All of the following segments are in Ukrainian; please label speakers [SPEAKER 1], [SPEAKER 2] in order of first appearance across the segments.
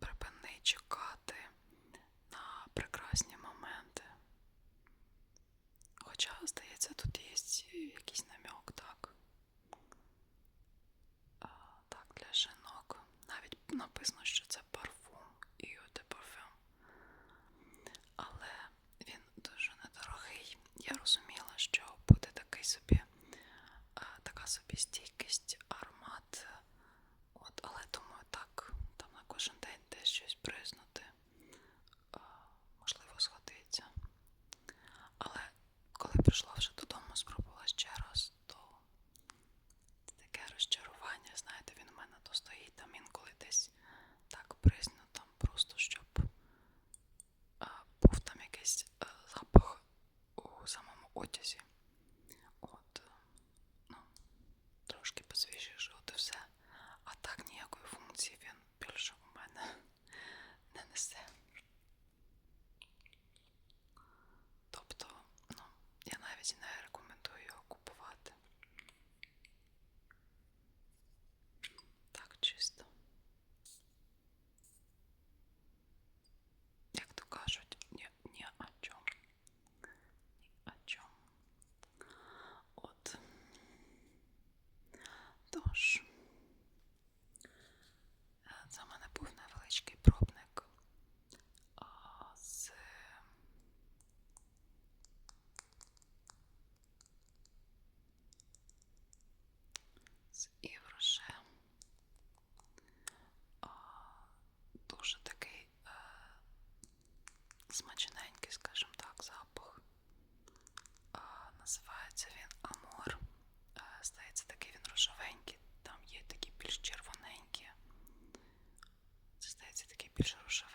[SPEAKER 1] пропоную. смачненький, скажімо так, запах. А, Називається він Амор. А, здається, такий він рожевенький. Там є такі більш червоненькі. Це здається такий більш рожевенький.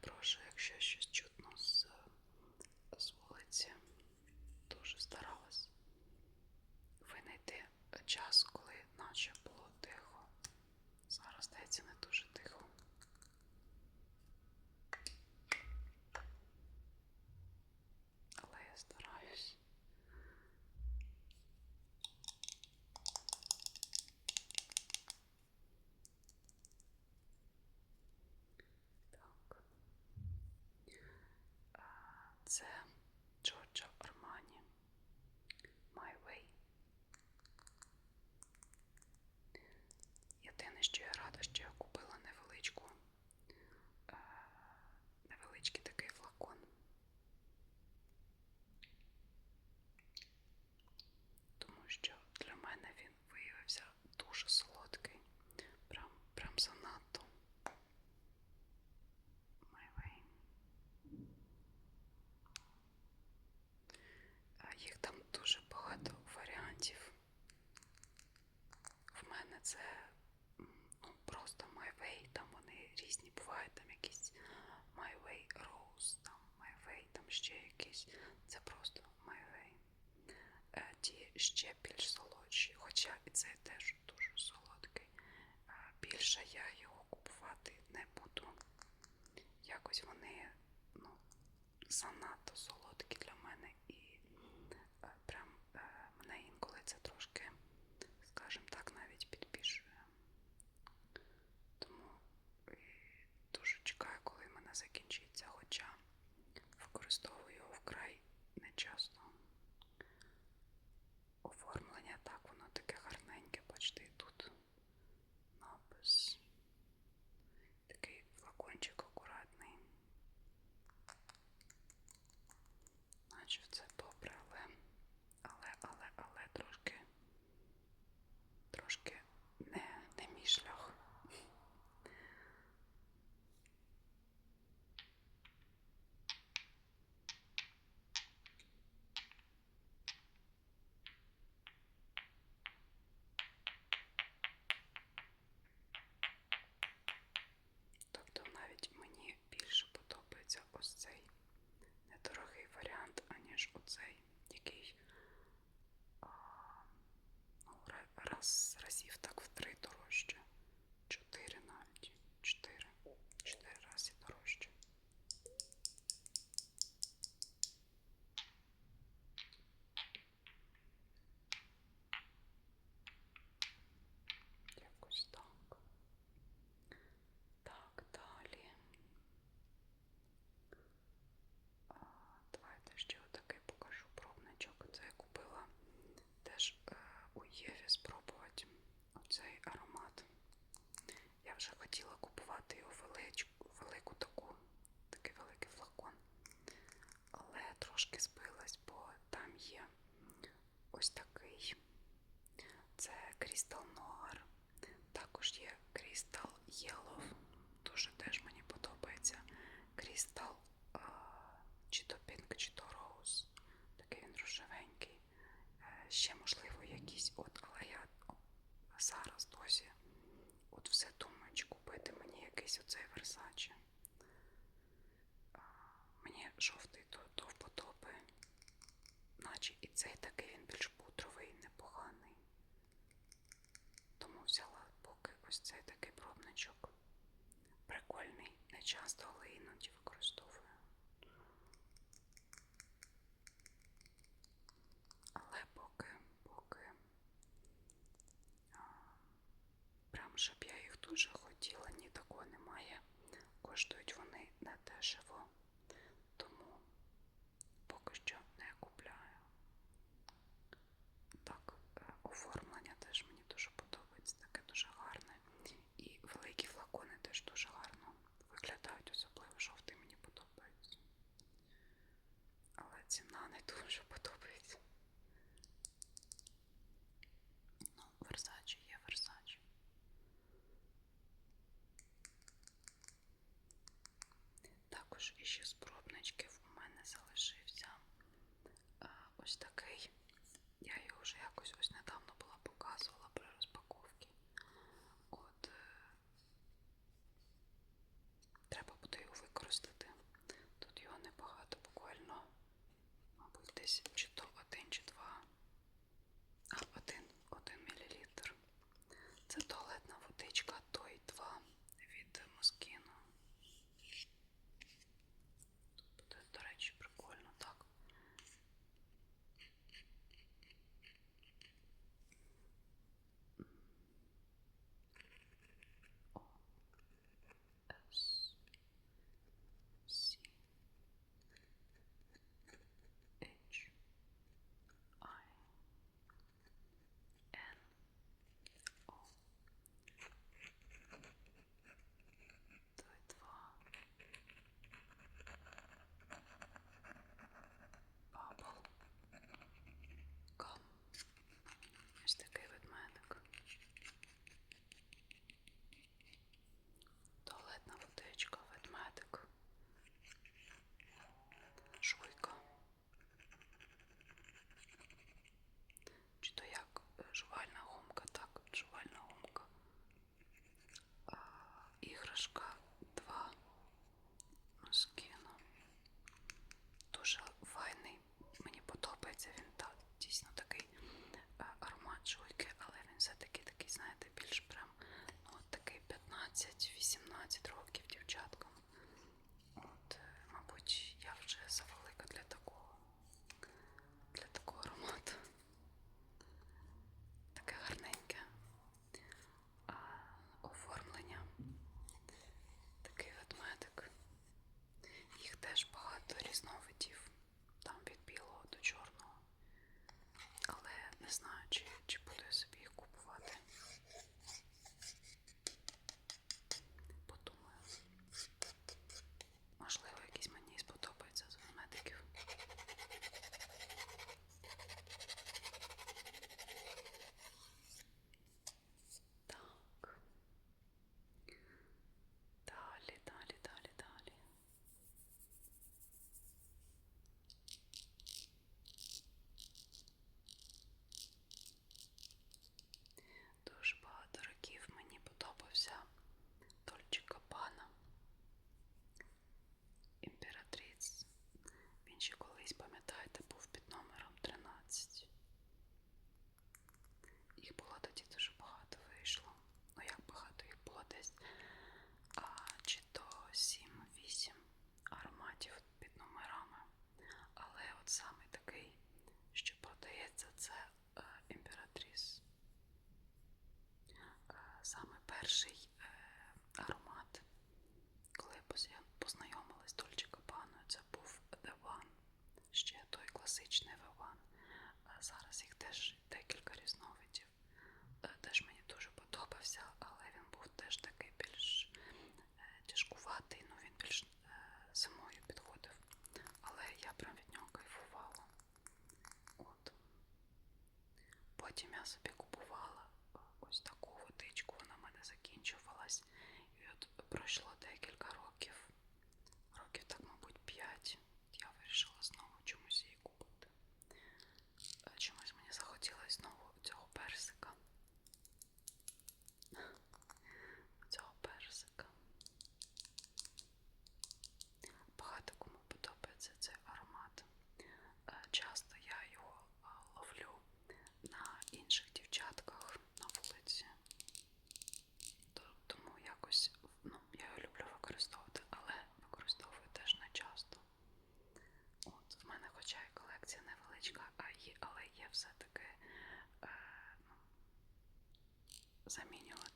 [SPEAKER 1] прошу, якщо щось чути. якось вони ну, занадто. разів, так втри дорожче. Ось цей такий пробничок. Прикольний, не часто, але іноді використовую. Але поки, поки а, прям щоб я їх дуже хотіла, ні такого немає. Коштують вони недешево. дуже подобається. Ну, Версачі є Версачі. Також іще з потім я собі купувала е, ось таку водичку, вона в мене закінчувалась. І от пройшла замінювати.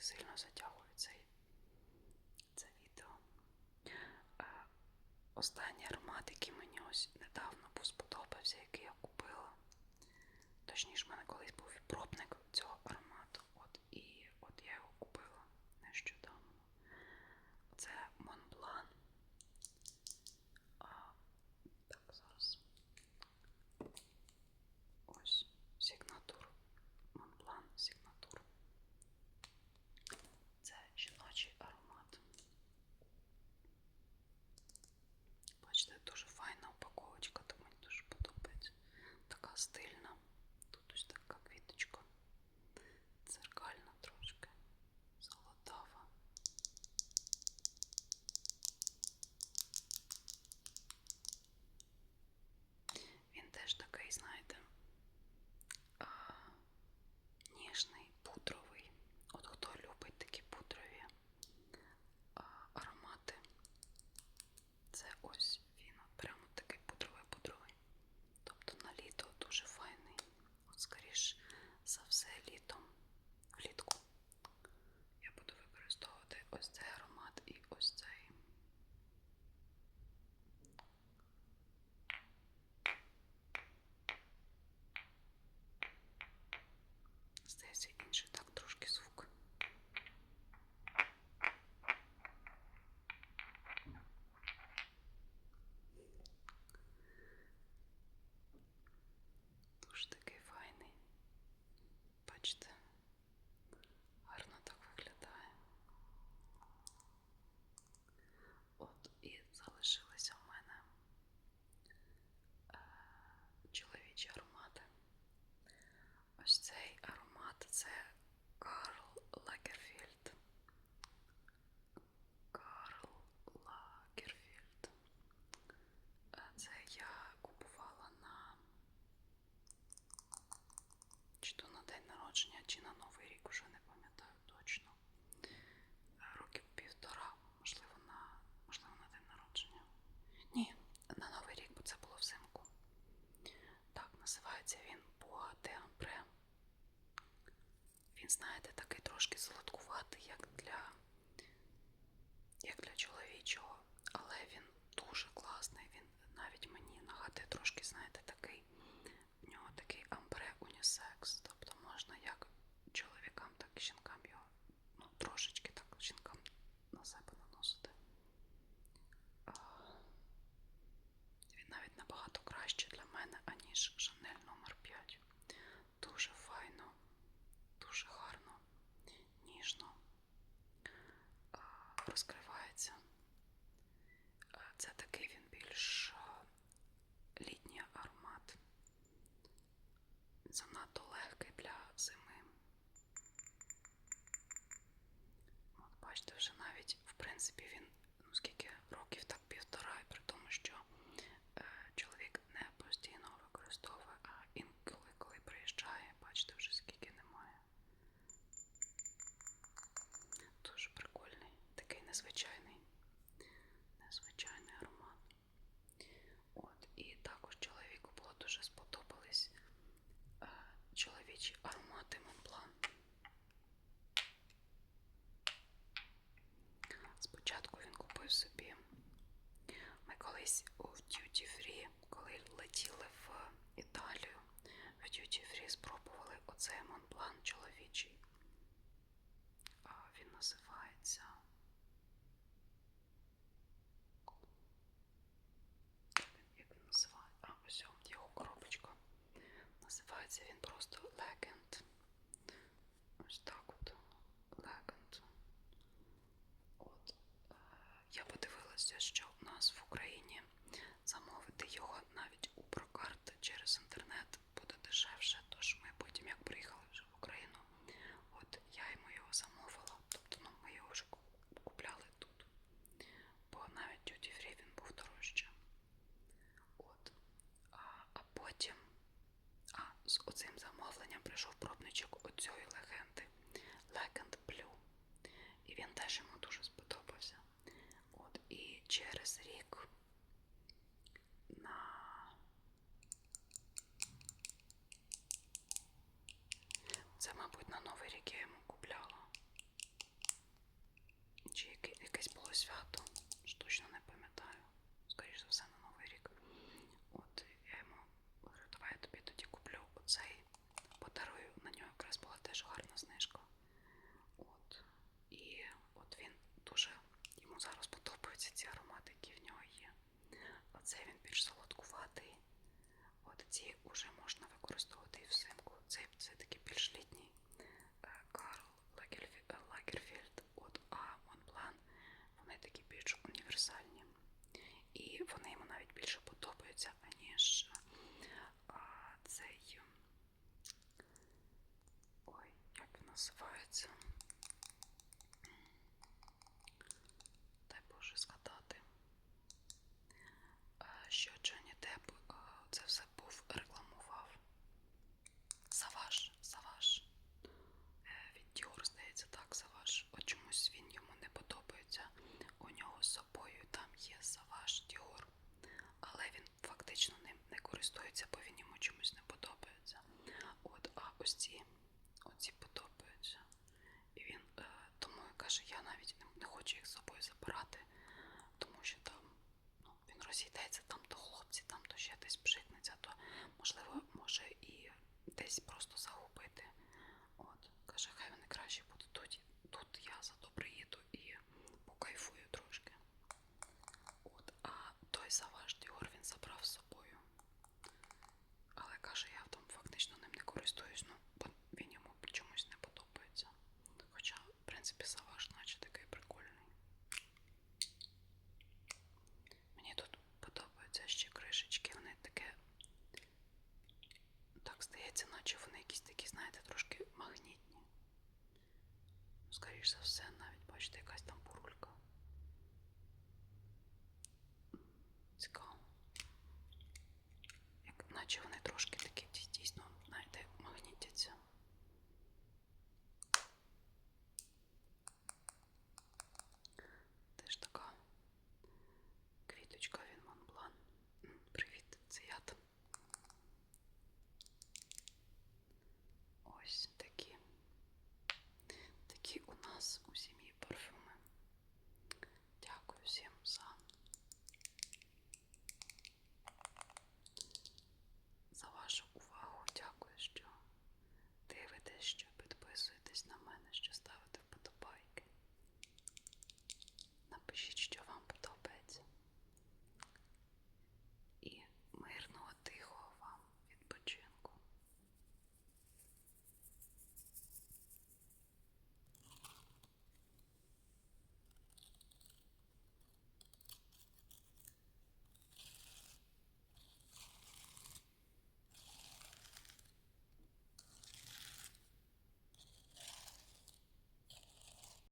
[SPEAKER 1] сильно затягую цей, це відео. Е, останній аромат, який мені ось недавно був сподобався, який я купила. Точніше, в мене колись був пробник. бачите. знаєте, розкриває. більшлітній. Е, Карл е, от А. Вони такі більш універсальні. І вони йому навіть більше подобаються, аніж е, цей. Ой, як він називається? користуються, бо він йому чомусь не подобається. От, А ось ці оці подобаються. І він е, тому каже, я навіть не хочу їх з собою забирати, тому що там ну, він розійдеться там то хлопці, там то ще десь Esto.